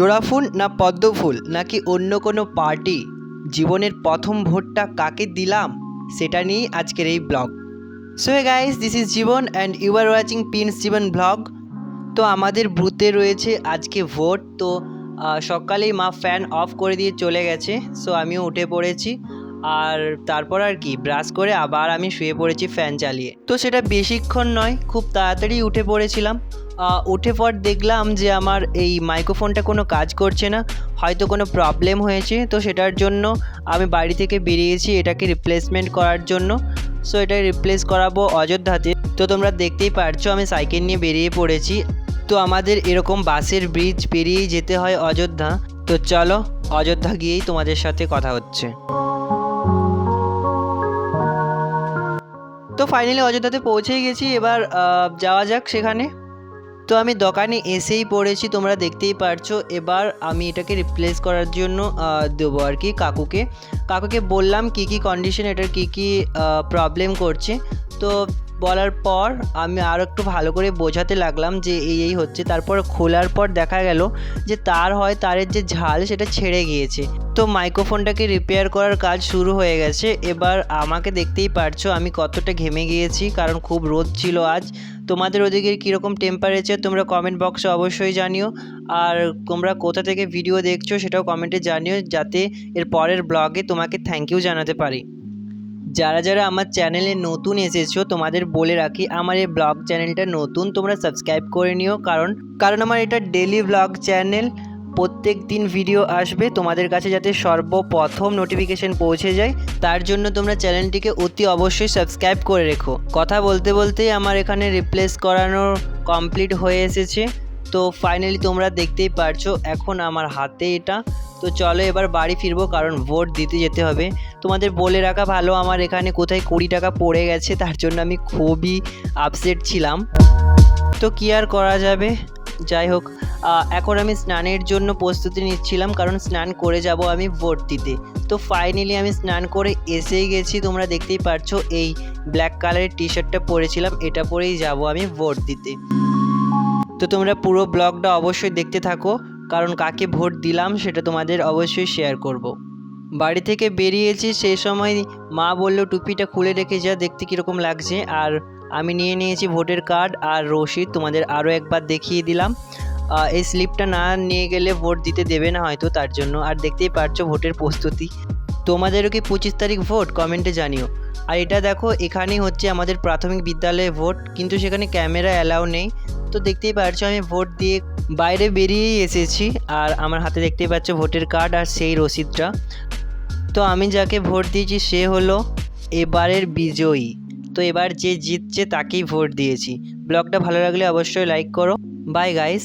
জোড়া ফুল না পদ্ম ফুল নাকি অন্য কোনো পার্টি? জীবনের প্রথম ভোটটা কাকে দিলাম? সেটা নিয়েই আজকের এই vlog. So hey guys this is Jiban and you are watching pins Jiban vlog তো আমাদের বুথে রয়েছে আজকে ভোট। তো সকালেই মা ফ্যান অফ করে দিয়ে চলে গেছে। সো আমিও উঠে পড়েছি। আর তারপর আর কি ব্রাশ করে আবার আমি শুয়ে পড়েছি ফ্যান চালিয়ে। তো সেটা বেশিক্ষণ নয়, খুব তাড়াতাড়ি উঠে পড়েছিলাম। উঠে পর দেখলাম যে আমার এই মাইক্রোফোনটা কোনো কাজ করছে না, হয়তো কোনো প্রবলেম হয়েছে, তো সেটার জন্য আমি বাড়ি থেকে বেরিয়েছি এটাকে রিপ্লেসমেন্ট করার জন্য। সো এটা রিপ্লেস করাবো অযোধ্যাতে। তো তোমরা দেখতেই পারছ, আমি সাইকেল নিয়ে বেরিয়ে পড়েছি। তো আমাদের এরকম বাসের ব্রিজ পেরিয়েই যেতে হয় অযোধ্যা। তো চলো, অযোধ্যা গিয়েই তোমাদের সাথে কথা হচ্ছে। তো ফাইনালি অযোধ্যাতে পৌঁছেই গেছি। এবার যাওয়া যাক সেখানে। তো আমি দোকানে এসেই পড়েছি, তোমরা দেখতেই পারছ। এবার আমি এটাকে রিপ্লেস করার জন্য দেবো আর কি কাকুকে। কাকুকে বললাম কি কি কন্ডিশন এটার কি কি প্রবলেম করছে। তো বলার পর আমি আরও একটু ভালো করে বোঝাতে লাগলাম যে এই এই হচ্ছে। তারপর খোলার পর দেখা গেল যে তার হয় তারের যে ঝাল সেটা ছেড়ে গিয়েছে। তো মাইক্রোফোনটাকে রিপেয়ার করার কাজ শুরু হয়ে গেছে। এবার আমাকে দেখতেই পারছ আমি কতটা ঘেমে গিয়েছি, কারণ খুব রোদ ছিল আজ। তোমাদের ওদিকে কীরকম টেম্পারেচার তোমরা কমেন্ট বক্সে অবশ্যই জানিও। আর তোমরা কোথা থেকে ভিডিও দেখছ সেটাও কমেন্টে জানিও, যাতে এর পরের ব্লগে তোমাকে থ্যাংক ইউ জানাতে পারি। যারা যারা আমার চ্যানেলে নতুন এসেছ, তোমাদের বলে রাখি, আমার এই ব্লগ চ্যানেলটা নতুন, তোমরা সাবস্ক্রাইব করে নিও। কারণ কারণ আমার এটা ডেলি ব্লগ চ্যানেল প্রত্যেক দিন ভিডিও আসবে তোমাদের কাছে যাতে সর্বপ্রথম নোটিফিকেশন পৌঁছে যায়। তার জন্য তোমরা চ্যানেলটিকে অতি অবশ্যই সাবস্ক্রাইব করে রেখো। কথা বলতে বলতেই আমার এখানে রিপ্লেস করানো কমপ্লিট হয়ে এসেছে। তো ফাইনালি তোমরা দেখতেই পারছ, এখন আমার হাতে এটা। তো চলো এবার বাড়ি ফিরবো, কারণ ভোট দিতে যেতে হবে। তোমাদের বলে রাখা ভালো, আমার এখানে কোথায় কুড়ি টাকা পড়ে গেছে, তার জন্য আমি খুবই আপসেট ছিলাম। তো কি আর করা যাবে? যাই হোক এখন আমি স্নানের জন্য প্রস্তুতি নিচ্ছিলাম, কারণ স্নান করে যাব আমি ভোট দিতে। তো ফাইনালি আমি স্নান করে এসেই গেছি, তোমরা দেখতেই পারছ, এই ব্ল্যাক কালারের টি শার্টটা পরেছিলাম, এটা পরেই যাব আমি ভোট দিতে। তো তোমরা পুরো ব্লগটা অবশ্যই দেখতে থাকো। কারণ কাকে ভোট দিলাম সেটা তোমাদের অবশ্যই শেয়ার করব। বাড়ি থেকে বেরিয়েছি সেই সময় মা বলল, টুপিটা খুলে রেখে যা, দেখতে কীরকম লাগছে। আর আমি নিয়ে নিয়েছি ভোটের কার্ড আর রসিদ, তোমাদের আরও একবার দেখিয়ে দিলাম। এই স্লিপটা না নিয়ে গেলে ভোট দিতে দেবে না হয়তো তার জন্য। আর দেখতেই পারছ ভোটের প্রস্তুতি। তোমাদেরও কি পঁচিশ তারিখ ভোট? কমেন্টে জানিও। আর এটা দেখো, এখানেই হচ্ছে আমাদের প্রাথমিক বিদ্যালয়ে ভোট, কিন্তু সেখানে ক্যামেরা অ্যালাউ নেই। তো দেখতেই পারছ, আমি ভোট দিয়ে বাইরে বেরিয়েই এসেছি। আর আমার হাতে দেখতেই পাচ্ছ ভোটের কার্ড আর সেই রসিদটা। তো আমি যাকে ভোট দিয়েছি, সে হলো এবারের বিজয়ী। তো এবার যে জিতছে, তাকেই ভোট দিয়েছি। ব্লগটা ভালো লাগলে অবশ্যই লাইক করো। Bye guys